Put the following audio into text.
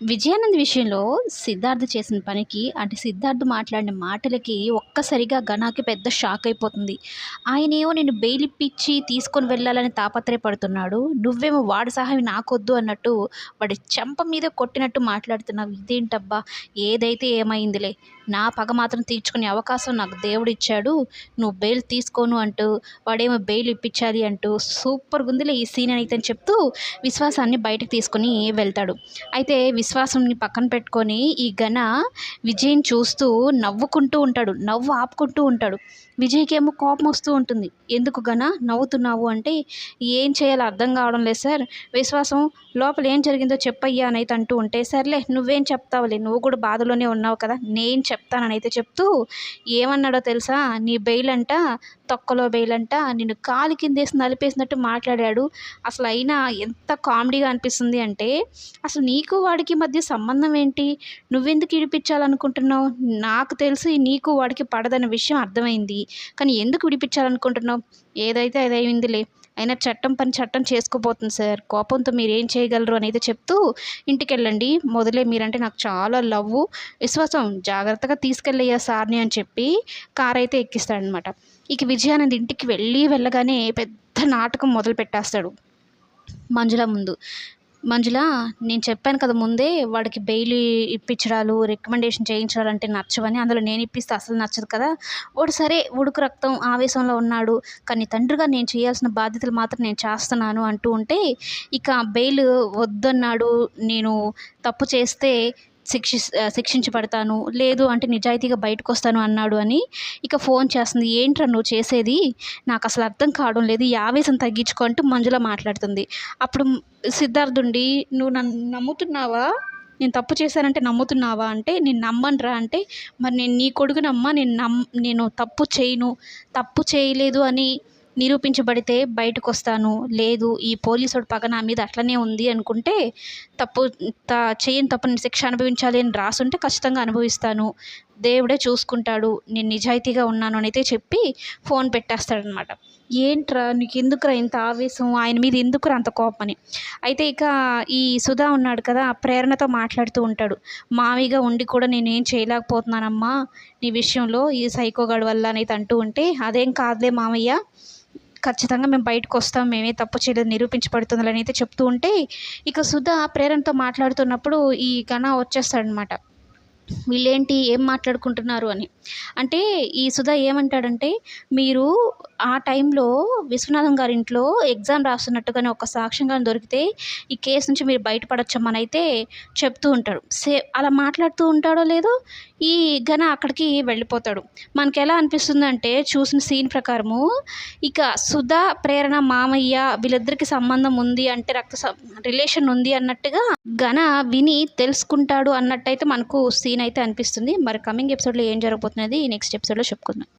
విజయానంద్ విషయంలో సిద్ధార్థ చేసిన పనికి అంటే సిద్ధార్థ మాట్లాడిన మాటలకి ఒక్కసారిగా ఘనాకి పెద్ద షాక్ అయిపోతుంది. ఆయనేమో నేను బెయిల్ ఇప్పించి తీసుకొని వెళ్ళాలని తాపత్రయపడుతున్నాడు. నువ్వేమో వాడి సహాయం నాకొద్దు అన్నట్టు వాడి చెంప మీద కొట్టినట్టు మాట్లాడుతున్నావు. ఇదేంటబ్బా? ఏదైతే ఏమైందిలే? నా పగ మాత్రం తీర్చుకునే అవకాశం నాకు దేవుడు ఇచ్చాడు నువ్వు బెయిల్ తీసుకోను అంటూ వాడేమో బెయిల్ ఇప్పించాలి అంటూ సూపర్ గుందిలే ఈ సీన్ అని అయితే చెప్తూ విశ్వాసాన్ని బయటకు తీసుకొని వెళ్తాడు. అయితే విశ్వాసంని పక్కన పెట్టుకొని ఈ ఘన విజయ్ని చూస్తూ నవ్వుకుంటూ ఉంటాడు. నవ్వు ఆపుకుంటూ ఉంటాడు. విజయ్కి ఏమో కోపం వస్తూ ఉంటుంది. ఎందుకు ఘన? నవ్వుతున్నావు అంటే ఏం చేయాలో అర్థం కావడం లేదు సార్. విశ్వాసం లోపల ఏం జరిగిందో చెప్పయ్యా అనైతే అంటూ ఉంటే సర్లే నువ్వేం చెప్తావులే? నువ్వు కూడా బాధలోనే ఉన్నావు కదా. నేను చెప్తానని అయితే చెప్తూ ఏమన్నాడో తెలుసా? నీ బెయిల్ అంట తొక్కలో బెయిల్ అంట నిన్ను కాలు కిందేసి నలిపేసినట్టు మాట్లాడాడు. అసలు అయినా ఎంత కామెడీగా అనిపిస్తుంది అంటే అసలు నీకు వాడికి మధ్య సంబంధం ఏంటి? నువ్వెందుకు విడిపించాలనుకుంటున్నావు నాకు తెలిసి నీకు వాడికి పడదన్న విషయం అర్థమైంది. కానీ ఎందుకు విడిపించాలనుకుంటున్నావు? ఏదైతే అదైందిలే. అయినా చట్టం పని చట్టం చేసుకోబోతుంది సార్. కోపంతో మీరు ఏం చేయగలరు అనేది చెప్తూ ఇంటికి వెళ్ళండి మొదలే మీరంటే నాకు చాలా లవ్ విశ్వాసం జాగ్రత్తగా తీసుకెళ్ళయ్యా సార్ని అని చెప్పి కార్ అయితే ఎక్కిస్తాడనమాట ఇక విజయానంద్ ఇంటికి వెళ్ళి వెళ్ళగానే పెద్ద నాటకం మొదలు పెట్టేస్తాడు మంజుల ముందు. మంజుల నేను చెప్పాను కదా ముందే వాడికి బెయిల్ ఇప్పించడాలు రికమెండేషన్ చేయించడాలు అంటే నచ్చవని అందులో నేను ఇప్పిస్తే అసలు నచ్చదు కదా. వాడు సరే ఉడుకు రక్తం ఆవేశంలో ఉన్నాడు కానీ తండ్రిగా నేను చేయాల్సిన బాధ్యతలు మాత్రం నేను చేస్తున్నాను అంటూ ఉంటే ఇక బెయిల్ వద్దన్నాడు నేను తప్పు చేస్తే శిక్షి శిక్షించబడతాను. లేదు అంటే నిజాయితీగా బయటకు వస్తాను అన్నాడు అని ఇక ఫోన్ చేస్తుంది. ఏంట్రా నువ్వు చేసేది? నాకు అసలు అర్థం కావడం లేదు. ఈ ఆవేశం తగ్గించుకుంటూ మంజుల మాట్లాడుతుంది. అప్పుడు సిద్ధార్థుండి నువ్వు నన్ను నమ్ముతున్నావా? నేను తప్పు చేశానంటే నమ్ముతున్నావా? అంటే నేను నమ్మనురా? అంటే మరి నేను నీ కొడుకునమ్మా? నేను నమ్ నేను తప్పు చేయను. తప్పు చేయలేదు అని నిరూపించబడితే బయటకు వస్తాను లేదు ఈ పోలీసుడు పగ నా మీద అట్లనే ఉంది అనుకుంటే తప్పు త చేయని తప్పుని శిక్ష అనుభవించాలి అని రాసుంటే ఖచ్చితంగా అనుభవిస్తాను. దేవుడే చూసుకుంటాడు నేను నిజాయితీగా ఉన్నాను అని అయితే చెప్పి ఫోన్ పెట్టేస్తాడనమాట. ఏంట్రా నీకు ఎందుకురా ఇంత ఆవేశం? ఆయన మీద ఎందుకురా అంత కోపం అని అయితే ఇక ఈ సుధా ఉన్నాడు కదా ఆ ప్రేరణతో మాట్లాడుతూ ఉంటాడు. మావిగా ఉండి కూడా నేనేం చేయలేకపోతున్నానమ్మా నీ విషయంలో ఈ సైకోగాడు వల్ల అనేది అంటూ ఉంటే అదేం కాదులే మామయ్య. ఖచ్చితంగా మేము బయటకు వస్తాం మేమే తప్పు చేయలేదు నిరూపించబడుతుందని అయితే చెప్తూ ఉంటే ఇక సుధా ప్రేరణతో మాట్లాడుతున్నప్పుడు ఈ గణ వచ్చేస్తాడనమాట. వీళ్ళేంటి ఏం మాట్లాడుకుంటున్నారు అని. అంటే ఈ సుధా ఏమంటాడంటే మీరు ఆ టైంలో విశ్వనాథం గారి ఇంట్లో ఎగ్జామ్ రాస్తున్నట్టుగానే ఒక సాక్ష్యంగా దొరికితే ఈ కేసు నుంచి మీరు బయటపడొచ్చమ్మని అయితే చెప్తూ ఉంటాడు. సే అలా మాట్లాడుతూ ఉంటాడో లేదో ఈ ఘన అక్కడికి వెళ్ళిపోతాడు. మనకి ఎలా అనిపిస్తుంది అంటే చూసిన సీన్ ప్రకారము ఇక సుధా ప్రేరణ మామయ్య వీళ్ళిద్దరికి సంబంధం ఉంది అంటే రక్త రిలేషన్ ఉంది అన్నట్టుగా ఘన విని తెలుసుకుంటాడు అన్నట్టయితే మనకు సీన్ అయితే అనిపిస్తుంది. మరి కమింగ్ ఎపిసోడ్లో ఏం జరగబోతున్నది నెక్స్ట్ ఎపిసోడ్లో చెప్పుకుందాం.